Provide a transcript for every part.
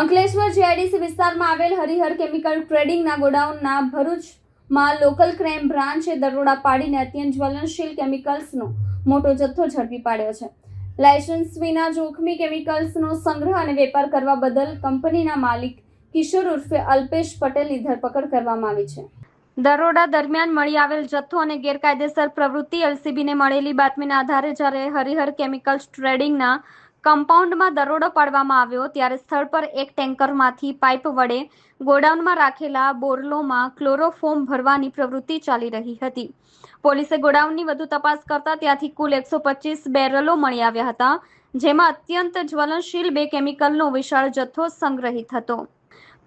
Ankleshwar GIDC વિસ્તારમાં આવેલ Harihar chemical ટ્રેડિંગના ગોડાઉનના ભરૂચમાં લોકલ ક્રાઇમ બ્રાન્ચે દરોડા પાડીને અત્યંત જ્વલનશીલ કેમિકલ્સનો મોટો જથ્થો ઝડપી પાડ્યો છે. લાયસન્સ વિના જોખમી કેમિકલ્સનો સંગ્રહ અને વેપાર કરવા બદલ કંપનીના માલિક કિશોર ઉર્ફે અલ્પેશ પટેલની ધરપકડ કરવામાં આવી છે. દરોડા દરમિયાન મળી આવેલ જથ્થો અને ગેરકાયદેસર પ્રવૃત્તિ એલસીબીને મળેલી બાતમીના આધારે જ્યારે હરિહર કેમિકલ્સ ટ્રેડિંગના કમ્પાઉન્ડમાં દરોડો પાડવામાં આવ્યો ત્યારે સ્થળ પર એક ટેન્કરમાંથી પાઇપ વડે ગોડાઉનમાં રાખેલા બોરલોમાં ક્લોરોફોમ ભરવાની પ્રવૃત્તિ ચાલી રહી હતી. પોલીસે ગોડાઉનની વધુ તપાસ કરતા ત્યાંથી કુલ એકસો પચીસ બેરલો મળી આવ્યા હતા, જેમાં અત્યંત જ્વલનશીલ બે કેમિકલનો વિશાળ જથ્થો સંગ્રહિત હતો.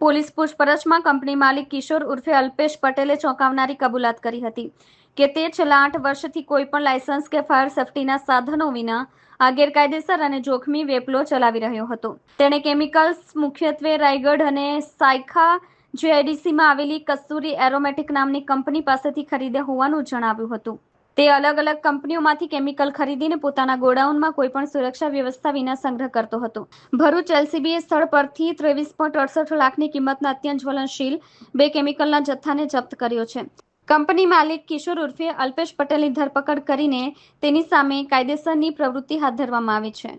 પોલીસ પૂછપરછમાં કંપની માલિક કિશોર ઉર્ફે અલ્પેશ પટેલે ચોંકાવનારી કબૂલાત કરી હતી. કે તે છેલ્લા આઠ વર્ષથી કોઈ પણ લાયસન્સ કે ફાયર સેફટીના સાધનો વિના આ ગેરકાયદેસર અને જોખમી વેપલો ચલાવી રહ્યો હતો. તેણે કેમિકલ્સ, મુખ્યત્વે રાયગઢ અને સાયખા જીઆઈડીસીમાં આવેલી કસ્તુરી એરોમેટિક નામની કંપની પાસેથી ખરીદ્યા હોવાનું જણાવ્યું હતું. તે અલગ અલગ કંપનીઓમાંથી કેમિકલ ખરીદીને પોતાના ગોડાઉનમાં કોઈ પણ સુરક્ષા વ્યવસ્થા વિના સંગ્રહ કરતો હતો. ભરૂચ એલસીબીએ સ્થળ પરથી ત્રેવીસ પોઈન્ટ અડસઠ લાખની કિંમતના અત્યંત જ્વલનશીલ બે કેમિકલના જથ્થાને જપ્ત કર્યો છે. કંપની માલિક કિશોર ઉર્ફે અલ્પેશ પટેલની ધરપકડ કરીને તેની સામે કાયદેસરની પ્રવૃત્તિ હાથ ધરવામાં આવી છે.